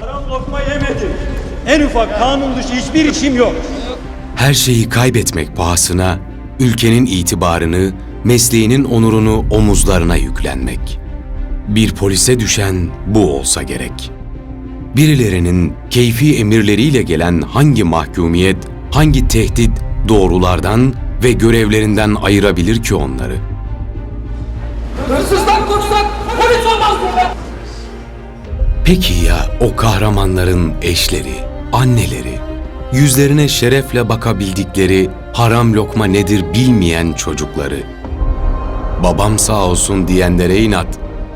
Haram lokma yemedim. En ufak kanun dışı hiçbir işim yok. Her şeyi kaybetmek pahasına ülkenin itibarını, mesleğinin onurunu omuzlarına yüklenmek. Bir polise düşen bu olsa gerek. Birilerinin keyfi emirleriyle gelen hangi mahkumiyet, hangi tehdit doğrulardan ve görevlerinden ayırabilir ki onları? Hırsızdan Peki ya o kahramanların eşleri, anneleri, yüzlerine şerefle bakabildikleri haram lokma nedir bilmeyen çocukları? Babam sağ olsun diyenlere inat,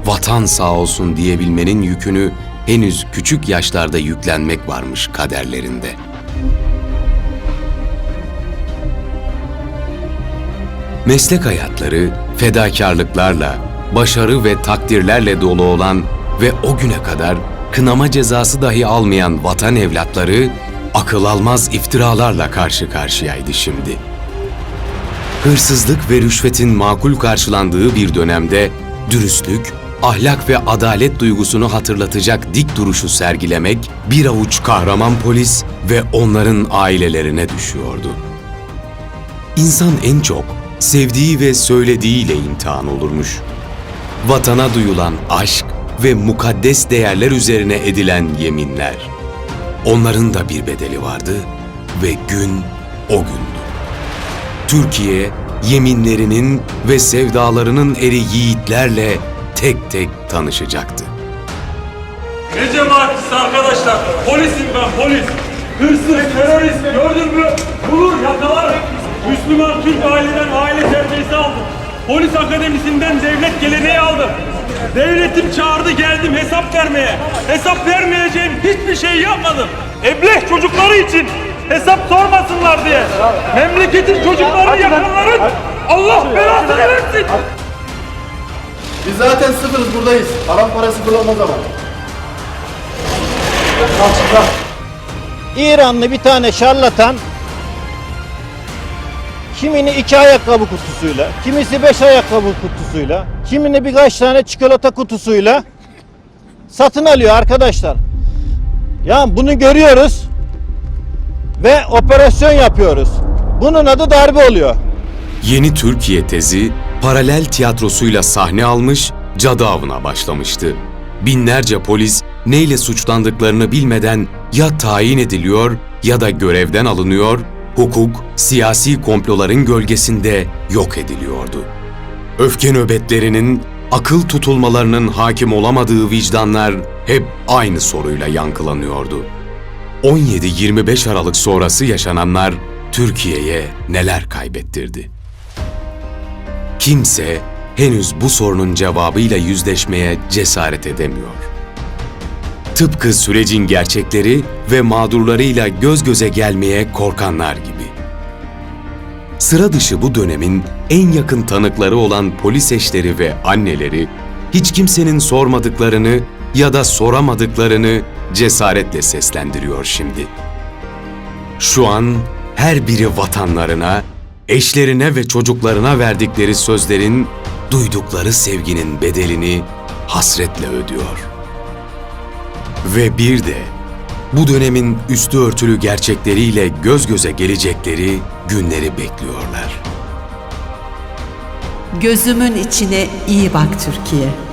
vatan sağ olsun diyebilmenin yükünü henüz küçük yaşlarda yüklenmek varmış kaderlerinde. Meslek hayatları fedakarlıklarla, başarı ve takdirlerle dolu olan ve o güne kadar kınama cezası dahi almayan vatan evlatları akıl almaz iftiralarla karşı karşıyaydı şimdi. Hırsızlık ve rüşvetin makul karşılandığı bir dönemde dürüstlük, ahlak ve adalet duygusunu hatırlatacak dik duruşu sergilemek bir avuç kahraman polis ve onların ailelerine düşüyordu. İnsan en çok sevdiği ve söylediğiyle imtihan olurmuş. Vatana duyulan aşk ve mukaddes değerler üzerine edilen yeminler. Onların da bir bedeli vardı ve gün o gündü. Türkiye yeminlerinin ve sevdalarının eri yiğitlerle tek tek tanışacaktı. Ne cemaatçisi arkadaşlar? Polisim ben polis. Hırsız, terörist gördün mü? Bulur yakalarım. Müslüman Türk aileden aile terbiyesi aldım. Polis akademisinden devlet geleneği aldım. Devletim çağırdı geldim hesap vermeye. Hesap vermeyeceğim hiçbir şey yapmadım. Ebleh çocukları için hesap sormasınlar diye. Memleketin çocuklarını yakanların Allah belasını versin. Biz zaten sıfırız buradayız. Haram parası kullanmaz ama. İranlı bir tane şarlatan kimini iki ayakkabı kutusuyla, kimisi beş ayakkabı kutusuyla, kimini birkaç tane çikolata kutusuyla satın alıyor arkadaşlar. Ya bunu görüyoruz ve operasyon yapıyoruz. Bunun adı darbe oluyor. Yeni Türkiye tezi paralel tiyatrosuyla sahne almış, cadı avına başlamıştı. Binlerce polis neyle suçlandıklarını bilmeden ya tayin ediliyor ya da görevden alınıyor, hukuk, siyasi komploların gölgesinde yok ediliyordu. Öfke nöbetlerinin, akıl tutulmalarının hakim olamadığı vicdanlar hep aynı soruyla yankılanıyordu. 17-25 Aralık sonrası yaşananlar Türkiye'ye neler kaybettirdi? Kimse henüz bu sorunun cevabıyla yüzleşmeye cesaret edemiyor. Tıpkı sürecin gerçekleri ve mağdurlarıyla göz göze gelmeye korkanlar gibi. Sıra dışı bu dönemin en yakın tanıkları olan polis eşleri ve anneleri hiç kimsenin sormadıklarını ya da soramadıklarını cesaretle seslendiriyor şimdi. Şu an her biri vatanlarına, eşlerine ve çocuklarına verdikleri sözlerin, duydukları sevginin bedelini hasretle ödüyor. Ve bir de bu dönemin üstü örtülü gerçekleriyle göz göze gelecekleri günleri bekliyorlar. Gözümün içine iyi bak Türkiye.